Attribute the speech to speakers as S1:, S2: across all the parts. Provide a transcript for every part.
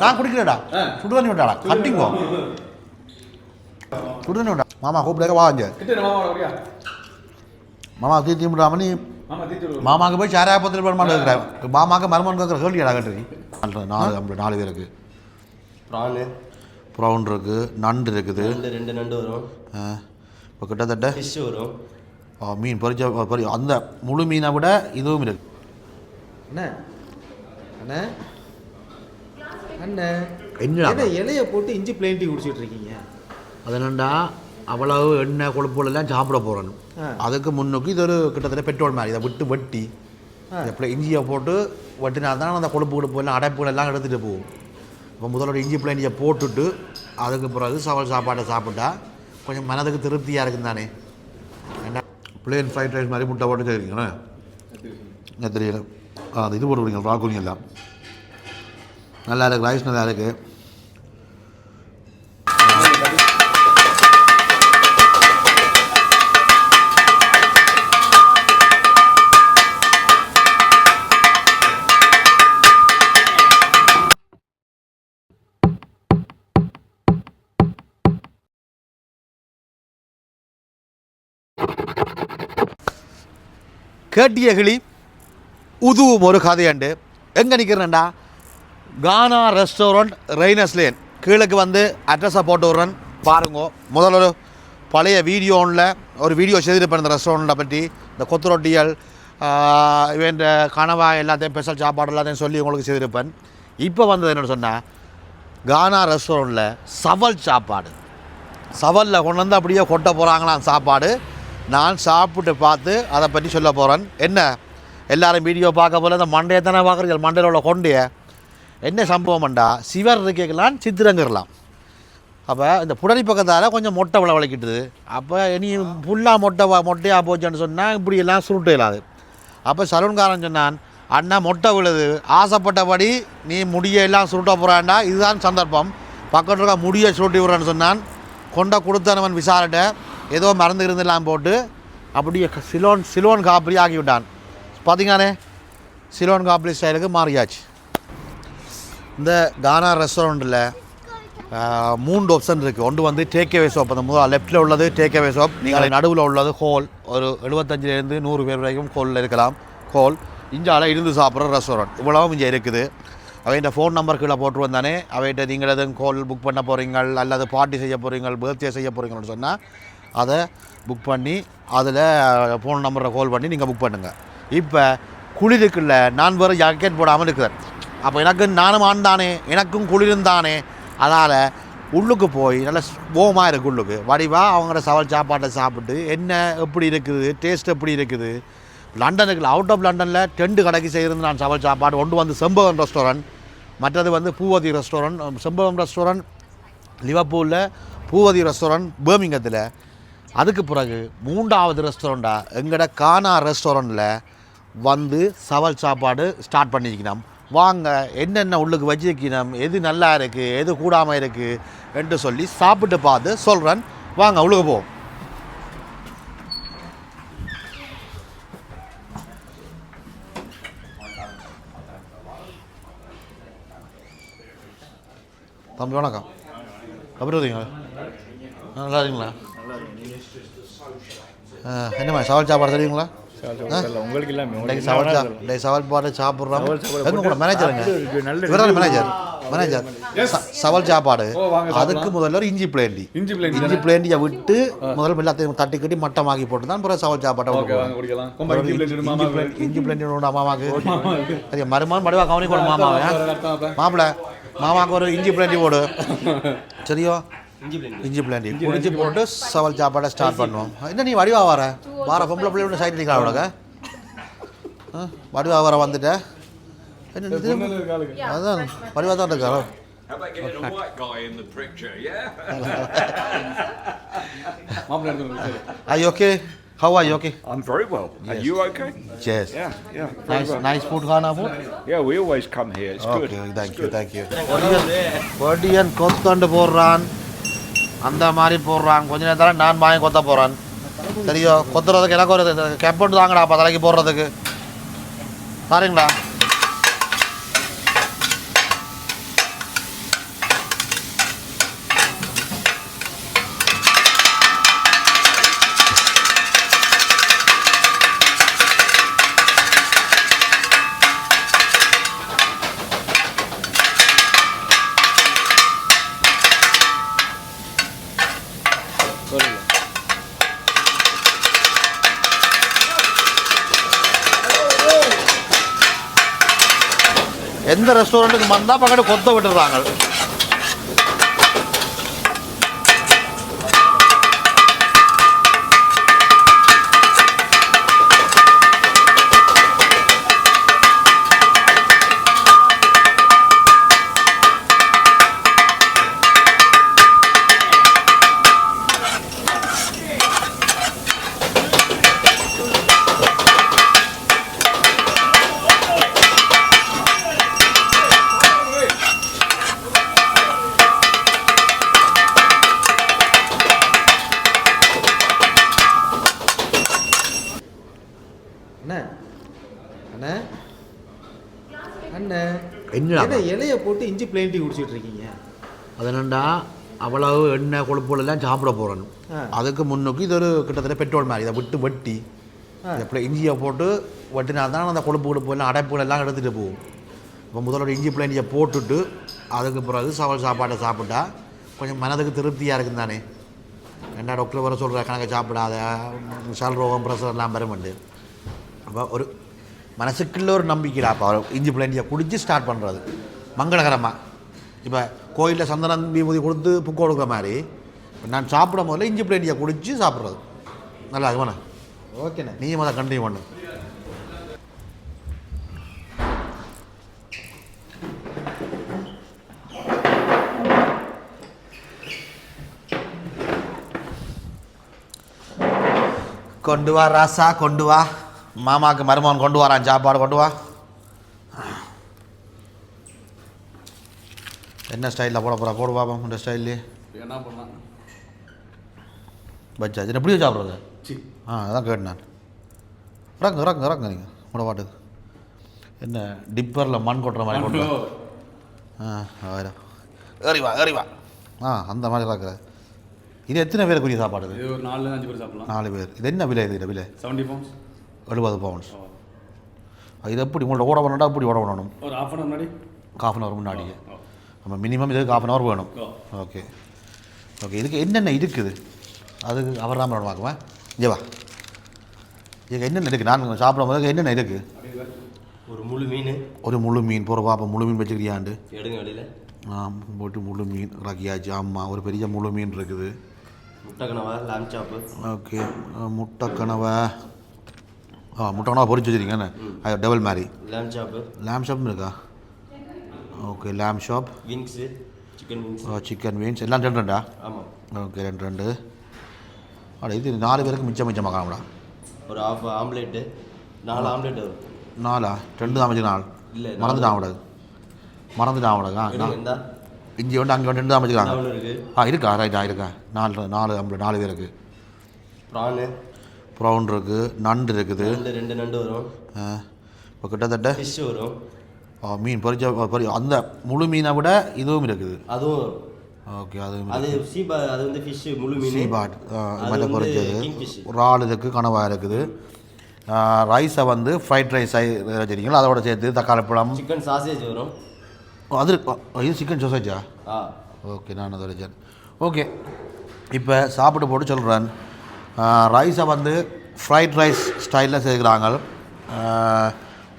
S1: நான் குடிக்கிறேடா சுடு தண்ணி விட்டாடா கட்டிங்கோ சுடு தண்ணி விட்டா மாமா கூப்பிடாக்க வா
S2: மாமா வரியா
S1: மாமா தீ தீ விடாம நீ போய் சாராய பத்திரி பெருமாள் இருக்கிறேன் மாமாக்கு மருமன் கேட்குற கேள்விடா கட்டுறீங்க நாலு நாலு பேருக்கு
S3: ப்ரானு
S1: ப்ரௌன் இருக்குது நண்டு இருக்குது
S3: ரெண்டு நண்டு வரும்
S1: இப்போ கிட்டத்தட்ட
S3: ஃபிஷ் வரும்
S1: மீன் பொரிச்ச பொரி அந்த முழு மீனை விட இதுவும் இருக்கு.
S4: அண்ணே அண்ணே. அண்ணே? என்ன இலைய போட்டு இஞ்சி பிளேன் டீ குடிச்சிட்டு இருக்கீங்க?
S1: அது என்னண்டா அவ்வளவு எண்ணெய் கொழுப்புகள் எல்லாம் சாப்பிட போகிறோம்
S4: ஆ.
S1: அதுக்கு முன்னுக்கு இது ஒரு கிட்டத்தட்ட பெட்ரோல் மாதிரி இதை விட்டு வெட்டி. எப்படி இஞ்சியை போட்டு வெட்டினா தான் அந்த கொழுப்பு கொழுப்பு எல்லாம் அடைப்புகள் எல்லாம் எடுத்துகிட்டு போகும். இப்போ முதலோட இஞ்சி பிளேண்டியை போட்டுட்டு அதுக்கு பிறகு சவல் சாப்பாட்டை சாப்பிட்டா கொஞ்சம் மனதுக்கு திருப்தியாக இருக்கும் தானே என்ன பிளேன் ஃப்ரைட் ரைஸ் மாதிரி முட்டை போட்டு என்ன தெரியல. ஆ அது இது போட்டு விடுங்க ராக்குலிங்க எல்லாம். நல்லா இருக்கு ரைஸ் நல்லா இருக்குது கேட்டிய கிளி உதுவும் ஒரு கதையண்டு. எங்கே நிற்கிறேன்டா கானா ரெஸ்டாரண்ட் ரெய்னஸ் லேன். கீழக்கு வந்து அட்ரஸை போட்டு விட்றேன். பாருங்க முதல்ல ஒரு பழைய வீடியோவில் ஒரு வீடியோ செய்திருப்பேன் இந்த ரெஸ்டாரண்ட்டை பற்றி. இந்த கொத்து ரொட்டிகள் இவன் கனவா எல்லாத்தையும் ஸ்பெஷல் சாப்பாடு எல்லாத்தையும் சொல்லி உங்களுக்கு செய்திருப்பேன். இப்போ வந்தது என்னென்னு சொன்னால் கானா ரெஸ்டாரண்ட்டில் சவல் சாப்பாடு. சவலில் கொண்டு வந்து அப்படியே கொட்ட போகிறாங்களாம் சாப்பாடு. நான் சாப்பிட்டு பார்த்து அதை பற்றி சொல்ல போகிறேன். என்ன? எல்லாரும் வீடியோ பார்க்க போல இந்த மண்டையை தானே பார்க்குறீங்க மண்டையில் உள்ள கொண்டைய. என்ன சம்பவம்ண்டா சிவர் இருக்கலாம் சித்திரங்கிறலாம். அப்போ இந்த புடரி பக்கத்தால் கொஞ்சம் மொட்டை விளவழைக்கிட்டுது அப்போ இனி ஃபுல்லாக மொட்டை மொட்டையாக போச்சுன்னு சொன்னால் இப்படியெல்லாம் சுருட்டு இல்லாது. அப்போ சலூன்காரன் சொன்னான் அண்ணா மொட்டை விழுது. ஆசைப்பட்டபடி நீ முடியெல்லாம் சுருட்ட போகிறான்டா இதுதான் சந்தர்ப்பம். பக்கத்தில் இருக்க முடியை சுருட்டி விடுறான்னு சொன்னான். கொண்ட கொடுத்தனவன் விசாரிட்ட. ஏதோ மருந்து இருந்தெல்லாம் போட்டு அப்படியே சிலோன் சிலோன் காப்பிரி ஆக்கி விட்டான் பார்த்தீங்களானே சிலோன் காப்பிரி ஸ்டைலுக்கு மாறியாச்சு. இந்த கானா ரெஸ்டாரண்ட்டில் மூன்று ஆப்ஷன் இருக்குது ஒன்று வந்து டேக்அவே ஷாப் அந்த முதல் லெஃப்ட்டில் உள்ளது டேக்அவே ஷாப் நீங்கள் நடுவில் உள்ளது ஹோல் ஒரு எழுபத்தஞ்சிலேருந்து நூறு பேர் வரைக்கும் ஹோலில் இருக்கலாம். ஹோல் இஞ்சால இருந்து சாப்பிட்ற ரெஸ்டாரண்ட் இவ்வளவும் இங்கே இருக்குது. அவைகிட்ட ஃபோன் நம்பர் கீழே போட்டு வந்தானே அவைகிட்ட நீங்கள் எதுவும் ஹோல் புக் பண்ண போகிறீங்க அல்லது பார்ட்டி செய்ய போகிறீங்க பர்த்டே செய்ய போகிறீங்கன்னு சொன்னால் அதை புக் பண்ணி அதில் ஃபோன் நம்பரை கால் பண்ணி நீங்கள் புக் பண்ணுங்கள் இப்போ குளிருக்குள்ள நான் வேறு ஜாக்கெட் போடாமல் இருக்கிறேன். அப்போ எனக்கு நானும் ஆண்டானே எனக்கும் குளிர்ந்தானே அதனால் உள்ளுக்கு போய் நல்ல ஓமாக இருக்குது உள்ளுக்கு. வடிவா அவங்களோட சவால் சாப்பாட்டை சாப்பிட்டு என்ன எப்படி இருக்குது டேஸ்ட் எப்படி இருக்குது. லண்டனுக்கு அவுட் ஆஃப் லண்டனில் டெண்டு கடைக்கு செய்கிறது நான் சவால் சாப்பாடு ஒன்று வந்து செம்பகம் ரெஸ்டாரண்ட் மற்றது வந்து பூவதி ரெஸ்டாரண்ட் செம்பகம் ரெஸ்டாரண்ட் லிவர்பூலில் பூவதி ரெஸ்டாரண்ட் பேர்மிங்கத்தில் அதுக்கு பிறகு மூன்றாவது ரெஸ்டாரண்ட்டாக எங்கட கானா ரெஸ்டாரண்ட்டில் வந்து சவல் சாப்பாடு ஸ்டார்ட் பண்ணிக்கணும் வாங்க என்னென்ன உள்ளுக்கு வச்சிருக்கணும் எது நல்லா இருக்குது எது கூடாமல் இருக்குது என்று சொல்லி சாப்பிட்டு பார்த்து சொல்கிறேன் வாங்க உள்ளுக்கு போவோம். தம்பி வணக்கம். எப்படி இருக்கீங்களா நல்லா இருக்கீங்களா? என்னம்மா சவால் சாப்பாடு தெரியுங்களா
S5: உங்களுக்கு
S1: சவால் சா இன்னைக்கு சவால் பாடு சாப்பிட்றோம். கூட மேனேஜருங்க மேனேஜர் மேனேஜர் சவால் சாப்பாடு. அதுக்கு முதல்ல ஒரு இஞ்சி பிளேண்டி.
S2: இஞ்சி பிளேண்டி
S1: இஞ்சி பிளேண்டியை விட்டு முதல்ல எல்லாத்தையும் தட்டி கட்டி மட்டமாக்கி போட்டு தான் பிறகு சவால் சாப்பாட்டை
S2: ஓகே
S1: விட்டு
S2: வாங்க குடிக்கலாம். கொம்பா
S1: போடுவோம்.
S2: இஞ்சி
S1: பிளேண்ட் பிளேண்டி மாமாக்கு அது மருமான் மடுவா கவனி கூட மாமாவே. மாப்பிள மாமாக்கு ஒரு இஞ்சி பிளேண்டி போடு. சரியோ?
S3: இஞ்சி
S1: பிளேண்டி குடிச்சு போட்டு சவால் சாப்பாடை ஸ்டார்ட் பண்ணுவோம் என்ன நீ வடிவா வர வார பொம்பளை பிள்ளை ஒன்று சைட் நிற்கலாம் உனக்கு ஆ, வடிவா வர வந்துட்ட என்ன இது? அதான் வடிவா தான் இருக்காரோ Are you okay? How are you okay?
S6: I'm very well. Are
S1: Yes.
S6: you okay?
S1: Yes.
S6: Yeah, yeah.
S1: Nice,
S6: well.
S1: nice food, Ghana food?
S6: Yeah, we always come here. It's good.
S1: Okay, thank you, thank you. பொடியன் கொத்தண்டு போடுறான் அந்த மாதிரி போடுறான் கொஞ்ச நேரத்தில் நான் வாங்கி கொத்த போகிறான் சரியோ? கொத்துறதுக்கு எனக்கு ஒரு கேப் போட்டு தாங்கடா அப்போ தலைக்கு போடுறதுக்கு. சரிங்களா எந்த ரெஸ்டாரண்ட்டுக்கு வந்தால் பக்கத்து கொத்த விட்டுறாங்க
S4: என்ன இலைய போட்டு இஞ்சி பிளேன் டீ குடிச்சிட்டு இருக்கீங்க?
S1: அது என்னண்டா அவ்வளவு எண்ணெய் கொழுப்புகள் எல்லாம் சாப்பிட போகிறோம்
S4: ஆ.
S1: அதுக்கு முன்னுக்கு இது ஒரு கிட்டத்தட்ட பெட்ரோல் மாதிரி. இதை விட்டு வெட்டி. எப்படி இஞ்சியை போட்டு வெட்டினா தான் அந்த கொழுப்பு கொழுப்பு எல்லாம் அடைப்புகள் எல்லாம் எடுத்துகிட்டு போகும். இப்போ முதல்ல இஞ்சி பிளேண்டியை போட்டுட்டு அதுக்கு பிறகு சவல் சாப்பாட்டை சாப்பிட்டா கொஞ்சம் மனதுக்கு திருப்தியாக இருக்கும் தானே. என்ன டாக்டர் வர சொல்கிற கணக்கு சாப்பிடாத சல் ரோகம் ப்ரெஷர் எல்லாம் வருமெண்டு அப்போ ஒரு மனசுக்குள்ள ஒரு நம்பிக்கைடா அப்போ. இஞ்சி பிளேண்டியை குடித்து ஸ்டார்ட் பண்ணுறது மங்களகரமாக இப்போ கோயிலில் சந்தனம் விபூதி கொடுத்து புக்கு கொடுக்குற மாதிரி இப்ப நான் சாப்பிடும் போதில் இஞ்சி பிளேண்டியை குடித்து சாப்பிட்றது. நல்லா இருக்குமாண்ணா
S4: ஓகேண்ணே
S1: நீ அதை கண்டினியூ பண்ணு. கொண்டு வா ராசா கொண்டு வா. மாமாக்கு மருமகன் கொண்டு வரான் சாப்பாடு கொண்டு வா. என்ன ஸ்டைலில் போட போகிறா போடு பாப்போம் இந்த ஸ்டைல்லே
S2: என்ன பண்ணலாம்?
S1: பச்சா இது எப்படி சாப்பிட்றது? ஆ அதான் கேட்டேன் நான். இறங்க இறங்க இறங்க நீங்கள் உட பாட்டுக்கு. என்ன டிப்பரில் மண் கொட்டுற மாதிரி கொண்டு. ஆ ஆயிரம் ஏறி வா ஏறி வா. ஆ அந்த மாதிரி இறக்குற இது எத்தனை பேருக்குரிய சாப்பாடு
S2: நாலுல அஞ்சு பேர் சாப்பிடலாம்.
S1: நாலு பேர். இது என்ன விலை இது விலை?
S2: செவன்டி பவுண்ட்ஸ்
S1: எழுபது பவுண்ட்ஸ் இது எப்படி? உங்கள்ட்ட ஓட பண்ணட்டா எப்படி ஓட பண்ணணும்
S2: ஒரு ஹாஃப் அன் முன்னாடி?
S1: காஃப் அன் ஹவர் முன்னாடியே. நம்ம மினிமம் இதுக்கு காஃப் அன் ஹவர் வேணும். ஓகே ஓகே இதுக்கு என்னென்ன இருக்குது? அதுக்கு அவர் தான் பார்க்குவேன் இங்கே வா. இதுக்கு என்னென்ன இருக்குது நான் சாப்பிடும் போது என்னென்ன இருக்குது
S3: ஒரு முழு மீன்.
S1: ஒரு முழு மீன். போகிற பாப்பா முழு மீன் வச்சுக்கிறியாண்டு
S3: எடுங்க வெளியில்
S1: ஆ போட்டு முழு மீன் ரக்கியாச்சு ஆமாம் ஒரு பெரிய முழு மீன் இருக்குது.
S3: முட்டை கனவா லாம் சாப்பு
S1: ஓகே முட்டை கனவை. ஆ முட்டை கனவா பொரிச்சு வச்சுருக்கீங்க அது டபுள் மாதிரி.
S3: லாம் சாப்பு
S1: லேம் ஷாப் இருக்கா? Okay lamb shop
S3: wings chicken wings
S1: chicken means எல்லாம் ரெண்டு ரெண்டா?
S3: ஆமாம்
S1: ஓகே ரெண்டு ரெண்டு. அட இது நாலு பேருக்கு மிச்சம் மிச்சமாக காணாமடா.
S3: ஒரு ஆஃப் ஆம்லேட்டு நாலு ஆம்லேட் வரும்.
S1: நாலா? ரெண்டு தான் நாலு.
S3: இல்ல.
S1: மறந்துட்டான் அவடா மறந்துட்டான் அவடா
S3: எடுங்க இந்தா.
S1: இஞ்சி வந்து அங்கே ரெண்டு தான் வச்சுக்கிறாங்க ஆ இருக்கா? ரைட்டா இருக்கா? நாலு நாலு நாலு பேருக்கு.
S3: ப்ரானு
S1: ப்ரௌன் இருக்குது. நண்டு இருக்குது
S3: ரெண்டு நண்டு வரும்.
S1: இப்போ கிட்டத்தட்ட
S3: ஃபிஷ் வரும்.
S1: ஆ, மீன் பொரிச்ச பொரி அந்த முழு மீனை விட இதுவும் இருக்குது.
S3: அதுவும்
S1: ஓகே அதுவும்
S3: அது சீபா அது வந்து ஃபிஷ் முழு மீன்.
S1: சீபாட்
S3: அது
S1: மற்ற பொரிச்சது. இறால் இருக்குது கனவா இருக்குது. ரைஸை வந்து ஃப்ரைட் ரைஸ் வச்சுருக்கீங்களா? அதோட சேர்த்து தக்காளி பழம்.
S3: சிக்கன் சாசேஜ் வரும்.
S1: அது. இது சிக்கன்
S3: ஆ?
S1: ஓகே நான் அதை வச்சேன் ஓகே இப்போ சாப்பிட்டு போட்டு சொல்கிறேன் ரைஸை வந்து ஃப்ரைட் ரைஸ் ஸ்டைலில் செய்கிறாங்க.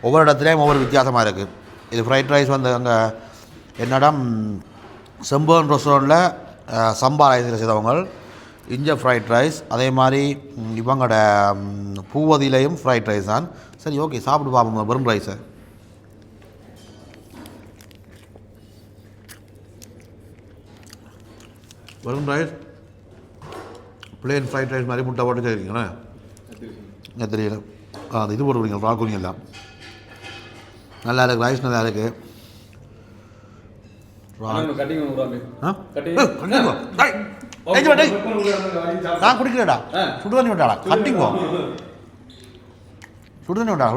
S1: ஒவ்வொரு இடத்துலையும் ஒவ்வொரு வித்தியாசமாக இருக்குது இது ஃப்ரைட் ரைஸ் வந்து அங்கே என்னிடம் ம், செம்பன் ரெஸ்டாரண்ட்டில் சம்பா ரைஸில் செய்தவங்க. இஞ்ச ஃப்ரைட் ரைஸ் அதே மாதிரி இவங்களோட பூவதிலையும் ஃப்ரைட் ரைஸ் தான். சரி ஓகே சாப்பிட்டு பார்ப்போம் வெறும் ரைஸை வெறும் ரைஸ் பிளேன் ஃப்ரைட் ரைஸ் மாதிரி முட்டை போட்டு செய்கிறீங்களே தெரியல. ஆ அது இது போட்டு விடுங்க ராக்குனி எல்லாம். நல்லா இருக்கு ரைஸ் நல்லா இருக்கு.
S2: கட்டிங் விடுவாங்க
S1: ஆ?
S2: கட்டி
S1: ஏய், கட்டிங்கோ. டேய், ஏய், ஜீவா, டேய். நான் குடிக்கிறேடா. சுடு தண்ணி விட்டாடா. கட்டிங்கோ சுடு தண்ணி. விட்டா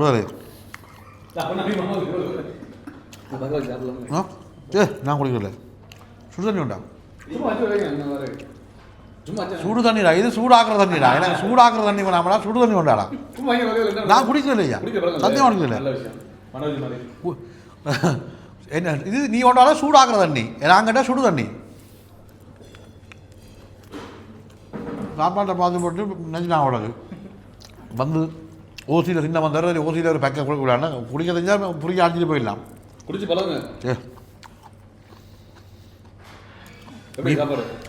S1: ஆ? ஏ நான் குடிக்கல. சுடு தண்ணி உண்டா சுடு தண்ணிடா இது சூடாக்குற தண்ணிடா எனக்கு சூடாக்குற தண்ணி வேணாமடா சுடு தண்ணி
S2: வைங்க
S1: நான் குடிக்கல இல்லையா? சத்தியம் குடிக்கல என்ன இது நீ ஒன்றால சூடாக்குற தண்ணி. நாங்கிட்ட சுடு தண்ணி. சாப்பாட்டை பார்த்து போட்டு நெஞ்சு நான் உடகு வந்து ஓசியில் சின்ன வந்தார் ஓசியில் ஒரு பேக்கை கொடுக்கூடாது குடிக்க தெரிஞ்சால் புரிய அடிச்சுட்டு போயிடலாம்.
S2: குடிச்சு பழகுங்க.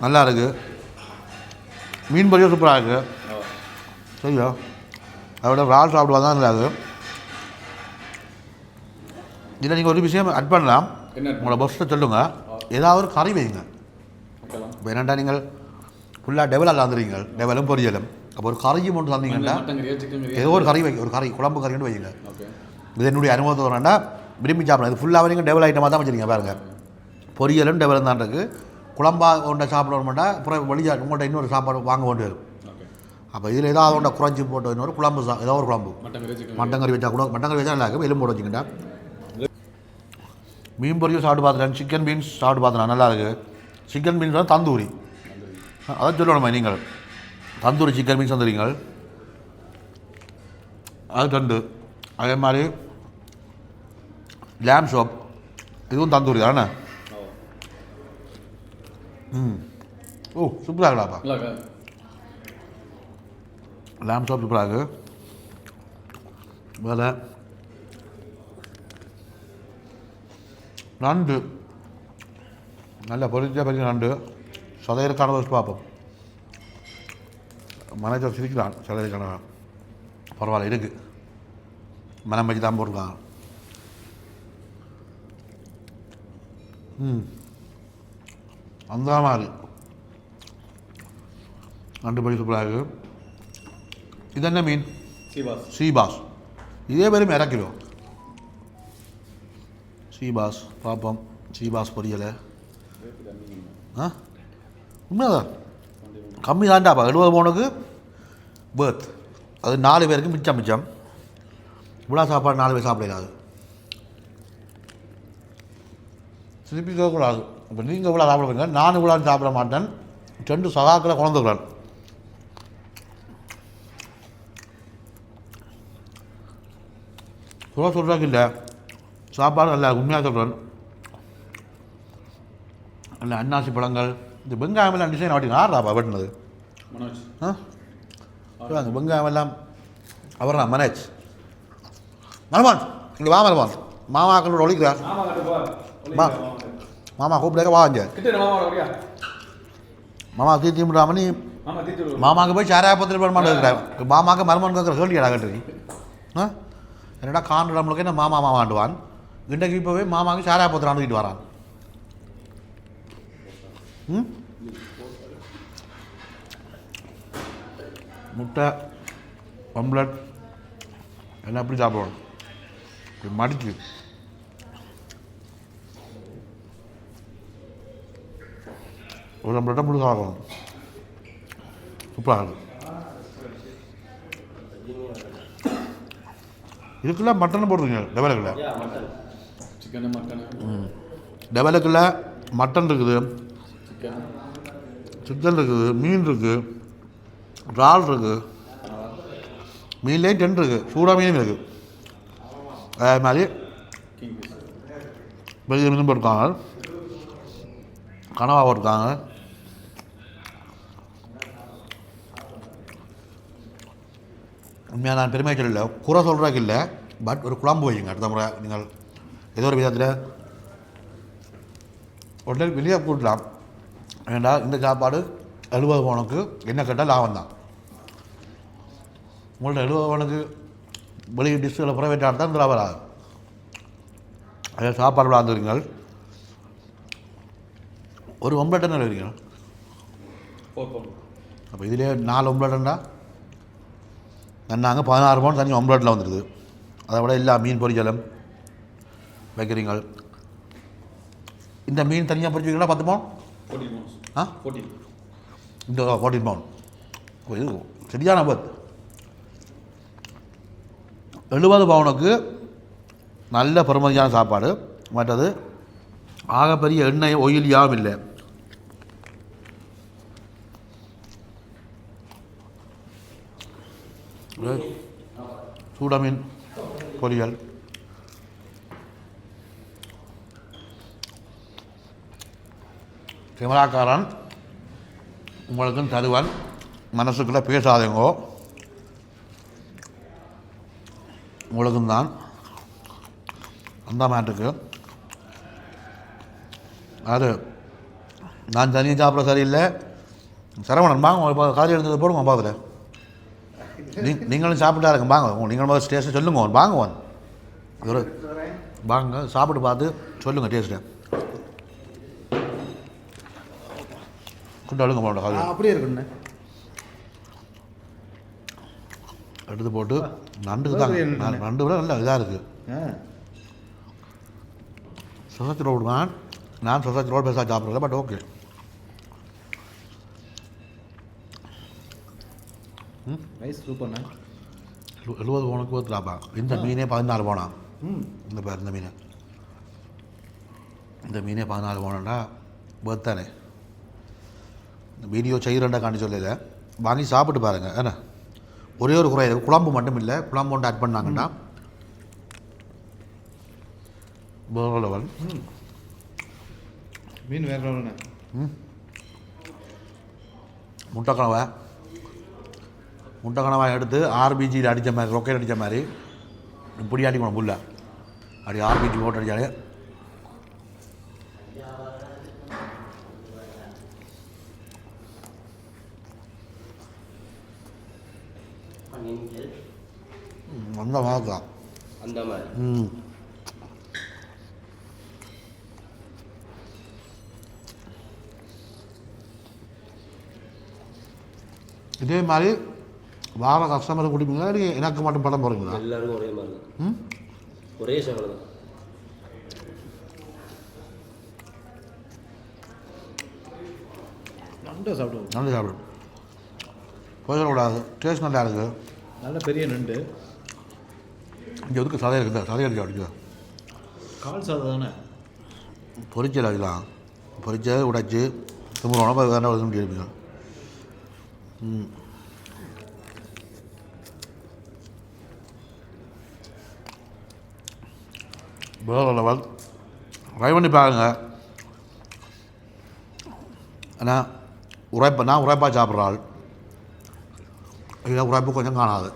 S1: நல்லா இருக்கு. மீன் பொரியல் சூப்பராக இருக்கு. சரியா? அதோட விரால் சாப்பிடுவா தான் இருக்கு இதில் நீங்கள் ஒரு விஷயம் அட் பண்ணலாம். உங்களோட பஸ்ஸை சொல்லுங்க. ஏதாவது ஒரு கறி வைங்க. இப்போ என்னண்டா நீங்கள் ஃபுல்லாக டெவலாக தந்துறீங்க டெவலும் பொரியலும். அப்போ ஒரு கறியும் ஒன்று தந்தீங்கன்னா ஏதோ ஒரு கறி வை ஒரு கறி குழம்பு கறின்னு வைங்க. இது என்னுடைய அனுபவத்தை வரேன்டா விரும்பி சாப்பிடலாம். இது ஃபுல்லாக நீங்கள் டெவல் ஐட்டமாக தான் வச்சுருங்க பாருங்க. பொரியலும் டெவலும் தான் இருக்குது குழம்பா ஒன்றை சாப்பிடணும்னா அப்புறம் வெளியே உங்கள்கிட்ட இன்னொரு சாப்பாடு வாங்க வேண்டி வரும் அப்போ இதில் ஏதாவது ஒன்றை குறைச்சி போட்டு இன்னொரு குழம்பு சா ஏதோ ஒரு குழம்பு.
S2: மட்டன் கறி சிக்கன்.
S1: மட்டன் கறி வச்சா கூட மட்டன் கறி வச்சா நல்லா இருக்கும் எலும்பு போட்டு வச்சுக்கிட்டா. மீன் பொரியும் சாப்பிட்டு பார்த்துட்டேன் சிக்கன் பீன்ஸ் சாப்பிட்டு பார்த்தேன் நல்லா இருக்கு சிக்கன் பீன்ஸ் வந்து தந்தூரி. அதான் சொல்லணுமா நீங்கள். தந்தூரி சிக்கன் பீன்ஸ் வந்துடுறீங்க அது ரெண்டு. அதே மாதிரி லேம் ஷாப் இதுவும் தந்தூரி தானே? ம். ஓ சூப்பராக இருக்கலாப்பா லேம் ஷாப் சூப்பராக இருக்கு. வேலை நண்டு. நல்ல பொரிஞ்ச பெரிய நண்டு. சதையருக்கான வச்சு பார்ப்போம் மனத்தை சிரிக்கிறான் சதையருக்கான பரவாயில்ல இருக்கு. மனம் வச்சு தான் போட்டிருக்கான். ம். அந்த மாதிரி நண்டு பொடி சூப்பராக இது என்ன மீன்?
S2: சீபாஸ்.
S1: இதே பேரும் இற கிலோ சீபாஸ் பார்ப்போம் சீபாஸ் பொரியலை. ஆ? உண்மைதான் கம்மி தான்டாப்பா எழுபது பவுனுக்கு பேர்த் அது நாலு பேருக்கு மிச்சம் மிச்சம். இவ்வளோ சாப்பாடு நாலு பேர் சாப்பிடலாது திருப்பி கேட்கக்கூடாது இப்போ நீங்கள் இவ்வளோ சாப்பிடுவீங்க நான் இவ்வளோ சாப்பிட மாட்டேன். ரெண்டு சகாக்களை குழந்தைக்கிறேன் சொல்ல சொல்கிறாங்க இல்லை. சாப்பாடு நல்லா உண்மையாக சொல்கிறேன் நல்ல அன்னாசி பழங்கள் இந்த வெங்காயம் எல்லாம் டிசைன் ஆட்டி ஆடுறாப்பா வெட்டினது? ஆ? சொல்லுவாங்க வெங்காயம் எல்லாம் அவர் நான் மனேஜ். மரமான் இங்கே வா மரமான் மாமாக்களோட ஒழிக்கிறார் மா மாமா கூப்பிடுற வாங்க
S2: மாமா வரியா
S1: மாமா தீ தீம்பிடாம நீ
S2: மாமா தீட்டு
S1: மாமாவுக்கு போய் சாராயப்பத்திரி பெருமாள் இருக்கிறேன் மாமாவுக்கு மருமன் கேட்குற கேள்வியடா கேட்டு ஆ என்னடா காண்டு நம்மளுக்கு என்ன மாமா மாமாண்டுவான் இன்றைக்கு இப்போ போய் மாமாவுக்கு சாராயப்பத்திரம் அனுப்பிட்டு வரான் ம் முட்டை ஒம்லெட் எல்லாம் எப்படி சாப்பிடணும் இப்படி மடிச்சு ஒரு ஒம்லெட்டை முழு சாப்பிடணும் சூப்பராக இதுக்குள்ள மட்டன் போடுறீங்க டெவலுக்குள்ள? டெவலுக்குள்ள மட்டன் இருக்குது.
S2: சிக்கன்.
S1: இருக்குது மீன் இருக்குது இறால் இருக்குது மீன்லேயே டென் இருக்குது சூடாக மீனும் இருக்குது. அதே மாதிரி பெரிய மீன் இருக்காங்க கனவா இருக்காங்க உண்மையாக நான் பெருமை சொல்லல. குறை சொல்கிறதுக்கு இல்லை. பட் ஒரு குழம்பு வைங்க அடுத்த முறை நீங்கள் ஏதோ ஒரு விதத்தில் உடனே வெளியே கூட்டலாம். ஏண்டா இந்த சாப்பாடு எழுபது பவுனுக்கு என்ன கேட்டால் லாபம் தான் உங்கள்ட்ட எழுபது பவுனுக்கு வெளியே டிஷ்ஷில் ப்ரைவேட் ஆட் தான் இந்த லாபம் ஆகும். அதே சாப்பாடு விளாந்துருங்கள் ஒரு ஒம்பளை
S2: ஃபோர் ஃபோர்
S1: அப்போ இதிலே நாலு ஒம்பளட்டா நன்னாங்க பதினாறு பவுன் தனி ஒம்பளட்டில் வந்துடுது அதை விட எல்லா மீன் பொரிச்சலும் வைக்கிறீங்க இந்த மீன் தனியாக பொரிச்சிங்கன்னா பத்து பவுன்? ஆ? இந்த ஃபோர்டீன் பவுன் இது சரியான பத் எழுபது பவுனுக்கு நல்ல பெருமதியான சாப்பாடு. மற்றது ஆகப்பெரிய எண்ணெய் ஒயிலியாகவும் இல்லை. சூடமீன் பொரியல். கேமராக்காரன் உங்களுக்கும் தருவன். மனசுக்குள்ளே பேசாதீங்கோ. உங்களுக்கும் தான். அந்த மாட்டுக்கு. அது நான் தனியாக சாப்பிட சரியில்லை. சரவணன் வாங்க இப்போ காலையில் இருந்தது போடுங்க பாத்தில் நீங்களும் சாப்பிட்டா இருங்க வாங்க நீங்கள் முதல்ல டேஸ்ட்டு சொல்லுங்க வாங்க வாங்க ஒரு வாங்க சாப்பிட்டு பார்த்து சொல்லுங்கள் டேஸ்ட்டு கொண்டு அழுங்க போட
S4: அப்படியே இருக்குண்ணே
S1: எடுத்து போட்டு நண்டு தான். நண்டு. விட நல்ல இதாக இருக்குது சொசைட்டி ரோடு தான் நான் சொசைட்டி ரோடு பெருசாக சாப்பிட்றல பட் ஓகே
S4: ரைஸ் சூப்பர்ண்ணே
S1: எழு- எழுபது போனுக்கு ஊற்றுலாப்பா இந்த மீனே பதினாலு போனா.
S4: ம்.
S1: இந்த பேர் இந்த மீன். இந்த மீனே பதினாலு போனோம்னா பேர்த்தானே இந்த வீடியோ செய்கிறேன்டா காண்டி சொல்லல. வாங்கி சாப்பிட்டு பாருங்க. என்ன? ஒரே ஒரு குறை. குழம்பு மட்டும் இல்லை. குழம்பு ஒன்று ஆட் பண்ணாங்கன்னா வேற லெவல்
S4: மீன் வேற ஒன்றுண்ணே
S1: முட்டைக்கணவை முட்டைக்கணவை எடுத்து ஆர்பிஜியில் அடித்த மாதிரி ரொக்கையில் அடித்த மாதிரி. இப்படி அடிக்கணும் புல்ல. அப்படி ஆர்பிஜி போட்டு அடித்தாலே அந்த மாதிரி தான்
S3: அந்த மாதிரி.
S1: ம். இதே மாதிரி வார கஸ்டமர் குடிப்பீங்களா? இல்லை எனக்கு மட்டும் படம் போகிறீங்களா
S3: எல்லாருக்கும் ஒரே மாதிரி தான். ஒரே சேவல் தான்.
S4: நண்டை சாப்பிடுவோம்.
S1: நல்ல சாப்பிடும் போயிடக்கூடாது டேஸ்ட் நல்லா இருக்குது
S4: நல்ல பெரிய நண்டு.
S1: இங்கே எதுக்கு சதை இருக்குது? சதை அடிக்க அடிக்க
S4: கால் சாதம் தானே?
S1: பொரிச்சல் அடிக்கலாம் பொரிச்ச உடைச்சி தும்புற உடம்பு வேணா வருதுன்னு கேட்பீங்க ம். வேற லெவல் ட்ரை பண்ணி பாருங்க. ஆனால் உரைப்ப நான் உரைப்பாக சாப்பிட்ற ஆள். இதில் உரைப்பு கொஞ்சம் காணாது.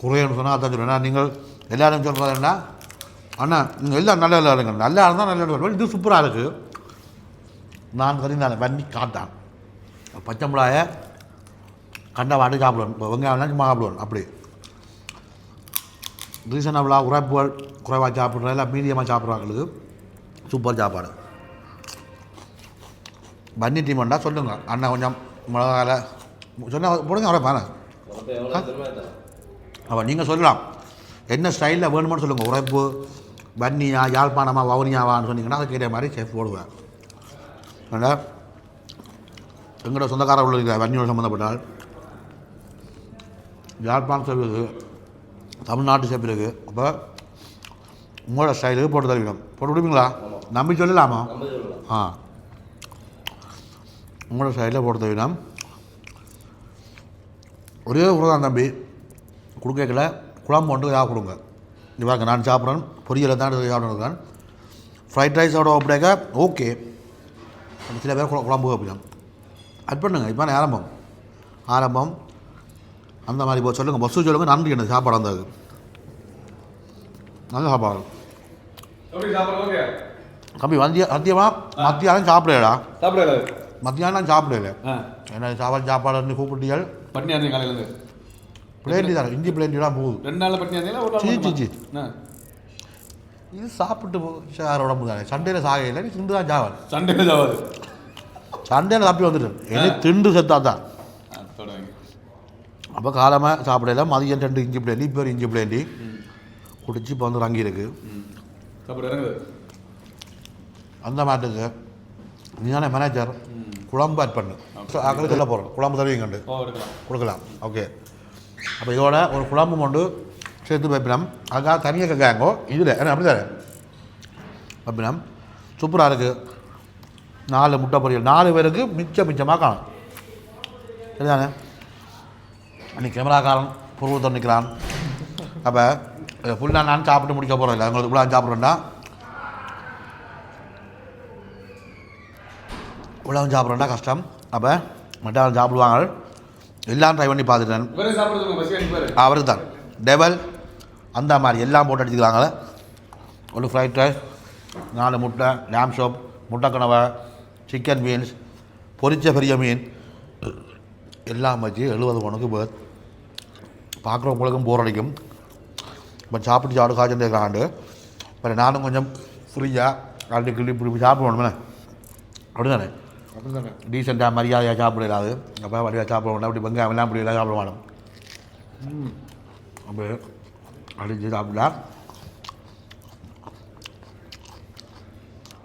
S1: குறையன்னு சொன்னால் அதான் சொல்லுவேன் நீங்கள் எல்லாரும் சொல்கிறது என்ன? அண்ணா நீங்கள் எல்லாம் நல்ல நல்லா இருங்க. நல்லா இருந்தால் நல்ல இருக்கும் இது சூப்பராக இருக்குது நான் கறி நான் வண்டி காட்டான். பச்சை மிளகாய கண்ட வாட்டி சாப்பிடுவேன். இப்போ வெங்காயம்லாம் சும்மா சாப்பிடுவேன். அப்படி. ரீசனபிளாக உரைப்புகள் குறைவாக சாப்பிட்ற இல்லை மீடியமாக சாப்பிட்றவங்களுக்கு சூப்பர் சாப்பாடு பன்னி டீம் வந்தால் சொல்லுங்க அண்ணன் கொஞ்சம் மிளகால சொன்னால் போடுங்க அவரை பாருங்க அப்போ நீங்கள் சொல்லலாம் என்ன ஸ்டைலில் வேணுமோன்னு சொல்லுங்கள் உரைப்பு பன்னியா யாழ்ப்பாணமா வவுனியாவான்னு சொன்னீங்கன்னா அதுக்கு கேட்ட மாதிரி சேஃப் போடுவேன் அதனால் எங்களோட சொந்தக்காரர் உள்ள வன்னியோட சம்மந்தப்பட்டால் யாழ்ப்பாணம் சொல்வது தமிழ்நாட்டு செஃப் இருக்குது அப்போ உங்களோட ஸ்டைலுக்கு போட்டு தருவிடும் போட்டு விடுவீங்களா? நம்பி சொல்லலாமா? ஆ. உங்களோட சைடில் போட்டு தவிரம் ஒரே ஒரு தான் தம்பி. கொடுக்கல. குழம்பு ஒன்று ஏதாவது கொடுங்க. இவாங்க நான் சாப்பிட்றேன் பொரியலை தான் சாப்பிட்றேன் ஃப்ரைட் ரைஸோட அப்படிங்க ஓகே சில பேர் குழ- குழம்பு வைப்பிடும் அட் பண்ணுங்க. இப்போ ஆரம்பம். ஆரம்பம். அந்த மாதிரி இப்போ சொல்லுங்கள் பஸ்ஸு சொல்லுங்கள் நன்றி. எனக்கு சாப்பாடு வந்தது நல்ல சாப்பாடு. தம்பி வந்திய மத்தியமாக மத்தியானம் சாப்பிடலடா
S2: சாப்பிடல.
S1: மத்தியானம் சாப்பிடல என்ன சாப்பாடு சாப்பாடு கூப்பிட்டீர்கள்
S2: பட்னியா இருந்தீங்க காலையில இருந்து
S1: பிளேண்டி தான்? இஞ்சி பிளேண்டி தான் போகுது.
S2: ரெண்டு நாள்ல பட்னியா இருந்தீங்களா ஒரு நாள்
S1: சீ. இது சாப்பிட்டு சார் உடம்பு தானே. சண்டையில் சாகையில் நீ திண்டு தான் சாவல்
S2: சண்டே ஜாவாது
S1: சண்டையில் தப்பி வந்துட்டு இனி திண்டு செத்தா தான். அப்போ காலமாக சாப்பிடல மதியம் ரெண்டு இஞ்சி பிளேண்டி இப்போ ஒரு இஞ்சி பிளேண்டி குடிச்சு இப்போ வந்து
S2: இறங்குது.
S1: அந்த மாட்டுக்கு நீ தானே மேனேஜர் குழம்பு ஆட் பண்ணு. அங்கே சொல்ல போகிறோம் குழம்பு
S2: ஓ எடுக்கலாம்.
S1: கொடுக்கலாம். ஓகே அப்போ இதோட ஒரு குழம்பு கொண்டு சேர்த்து வைப்பினம். அதுக்காக தனியாக கேட்காங்கோ இதில். என்ன அப்படி தானே வைப்பினம். சூப்பராக இருக்குது நாலு முட்டை பொரியல். நாலு பேருக்கு மிச்சம் மிச்சமாக காணும். சரிதானே? அன்றைக்கி கேமராக்காரன் புருவத்தம் நிற்கிறான் அப்போ ஃபுல்லாக நான் சாப்பிட்டு முடிக்க போகிறேன் இல்லை உங்களுக்கு இவ்வளோ சாப்பிட்றேன்டா. இவ்வளோ சாப்பிட்றேன்டா கஷ்டம். அப்போ மட்டாலும் சாப்பிடுவாங்க. எல்லாம் ட்ரை பண்ணி பார்த்துட்டேன். அவர் தான் டெவல் அந்த மாதிரி எல்லாம் போட்டு அடிச்சுக்கிறாங்கள ஒரு ஃப்ரைட் ரைஸ் நாலு முட்டை லேம் ஷோப் முட்டை கனவை சிக்கன் பீன்ஸ் பொரிச்ச பெரிய மீன் எல்லாம் வச்சு எழுபது மணிக்கு பேர் பார்க்குறவங்களுக்கும் போர் அடிக்கும். இப்போ சாப்பிட்டு சாப்பிட்டு காய்ச்சல் இருக்காண்டு இப்போ நானும் கொஞ்சம் ஃப்ரீயாக அள்ளி கிள்ளி இப்படி சாப்பிடணுமே அப்படி தானே
S4: அப்படி தானே
S1: டீசெண்டாக மரியாதையாக சாப்பிடலாது அப்போ வழியாக சாப்பிட வேண்டாம் அப்படி வெங்காயம் எல்லாம் அப்படி எல்லாம் சாப்பிட வேணும் அப்போ அடிச்சு சாப்பிடலாம்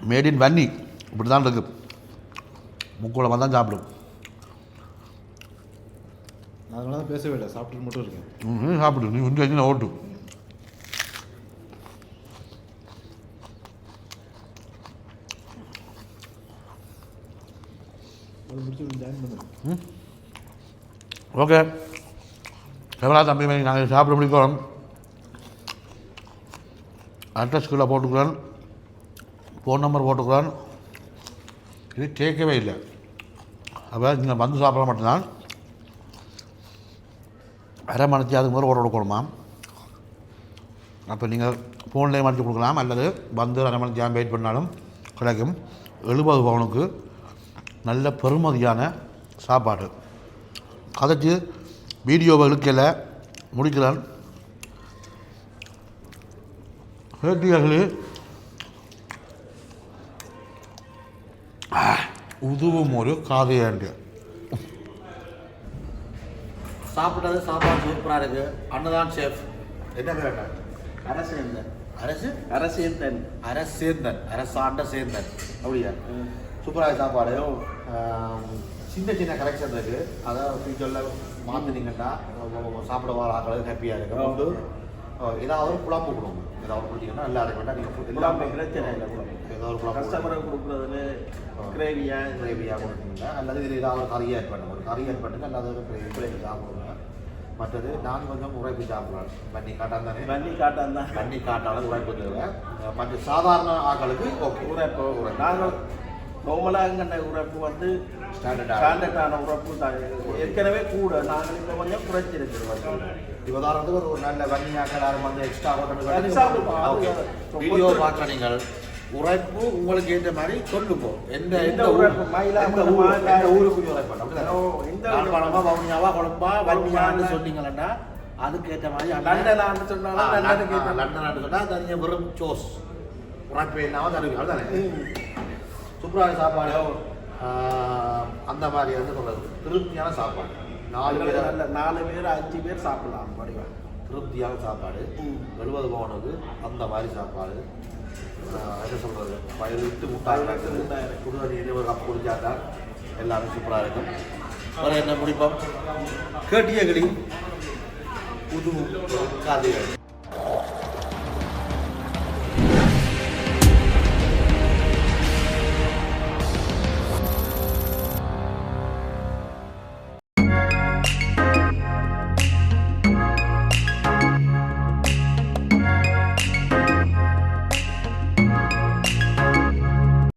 S1: மேட் இன் வன்னி. இப்படி தான் இருக்குது முக்குளமாக தான் சாப்பிடும்.
S4: அதனால தான் பேசவே இல்லை. சாப்பிட்டுட்டு மட்டும் இருக்கேன்.
S1: சாப்பிடு. நீ கொஞ்சம் வச்சு ஓட்டு. ஓகே. கேமரா தம்பி? நாங்கள் சாப்பிட முடிக்கிறோம் அட்ரஸ் கீழே போட்டுக்கிறேன். ஃபோன் நம்பர் போட்டுக்கிறேன். இது கேட்கவே இல்லை. அப்போ நீங்கள் வந்து சாப்பிட மட்டும்தான் அரை மணிச்சு அதுக்கு முதல்ல ஓட கொடுக்கணுமா? அப்போ நீங்கள் ஃபோன்லேயே மடிச்சு கொடுக்கலாம். அல்லது வந்து அரை மணி ஜாம் வெயிட் பண்ணாலும் கிடைக்கும். எழுபது பவுனுக்கு நல்ல பெருமதியான சாப்பாடு. கதைச்சு வீடியோவை இழுக்கல முடிக்கிறான் கேட்டீர்களே உதுவும் ஒரு காதையாண்டு சாப்பிட்டது சாப்பாடு சூப்பராக இருக்குது அன்னதான் ஷெஃப் என்ன பேர்
S3: அரசேந்தன்.
S1: அரசு?
S3: அரசேந்தன்.
S1: அரசேர்ந்தன் அரசாண்ட சேர்ந்தன் அப்படியா? சூப்பராக சாப்பாடு. சின்ன சின்ன கரெக்ஷன் இருக்கு. அதை ஃபியூச்சரில் மாற்றினீங்கன்னா சாப்பிட வர ஆக்கள் ஹாப்பியாக இருக்கும் ஏதாவது குழம்பு கொடுங்க. ஏதாவது கொடுத்தீங்கன்னா நல்லா இருக்க வேண்டாம் நீங்கள்
S3: எல்லாம் பிரச்சனை இல்லை கஸ்டமருக்கு கொடுக்குறதுல கிரேவியா
S1: கிரேவியாக கொடுத்தீங்கன்னா அல்லது இதில் ஏதாவது ஒரு கறி ஆட் பண்ணுங்க. ஒரு கறி ஆட் பண்ணுங்க அல்லது ஒரு கிரேவி கிரேவி சாப்பிடுங்க. மற்றது நான் கொஞ்சம் உரைப்பு சாப்பிடுவேன் வண்டி காட்டான் தானே?
S3: வண்டி காட்டான் தான்.
S1: வண்டி காட்டாலும் உரைப்பு தேவை. மற்ற சாதாரண ஆக்களுக்கு ஓகே
S3: உரைப்பு நாங்கள் நார்மலாக எங்கண்ண உரைப்பு வந்து
S1: ஸ்டாண்டர்டாக
S3: ஸ்டாண்டர்டான உரைப்பு தான் ஏற்கனவே கூட நாங்கள் இப்போ கொஞ்சம் குறைச்சிருக்கிறோம்
S1: இப்போ உதாரணத்துக்கு ஒரு நல்ல வன்னியாக எல்லாரும் வந்து எக்ஸ்ட்ரா. ஓகே. வீடியோ பார்க்குற நீங்கள் உழைப்பு உங்களுக்கு ஏற்ற மாதிரி சொல்லுங்க. எந்த
S3: எந்த? மயிலாப்பூர்,
S1: எந்த ஊருக்கு உழைப்பு கொழம்பா வன்னியான்னு
S3: மாங்காய்.
S1: சொன்னீங்கன்னா அதுக்கு ஏற்ற மாதிரி
S3: லண்டன் ஆண்டு சொன்னாலும்
S1: லண்டன் ஆண்டு சொன்னா தனியாக வெறும் சோஸ். உழைப்பு இல்லாமல் தருவீங்க சூப்பரான சாப்பாடு. அந்த மாதிரி வந்து சொல்றது. திருப்தியான சாப்பாடு. நாலு பேர்
S3: நாலு பேர் அஞ்சு பேர் சாப்பிடலாம் படிவா
S1: திருப்தியான சாப்பாடு. எழுபது பவுனுக்கு அந்த மாதிரி சாப்பாடு. என்ன சொல்கிறது பதினெட்டு முட்டாய்
S3: பதினெட்டு முட்டாய்.
S1: குடிநீர் ஒரு கப் குடிச்சாக்கா எல்லாமே சூப்பராக இருக்கும் வேறு என்ன முடிப்போம் கேட்டிய கிளி புது காதைகள்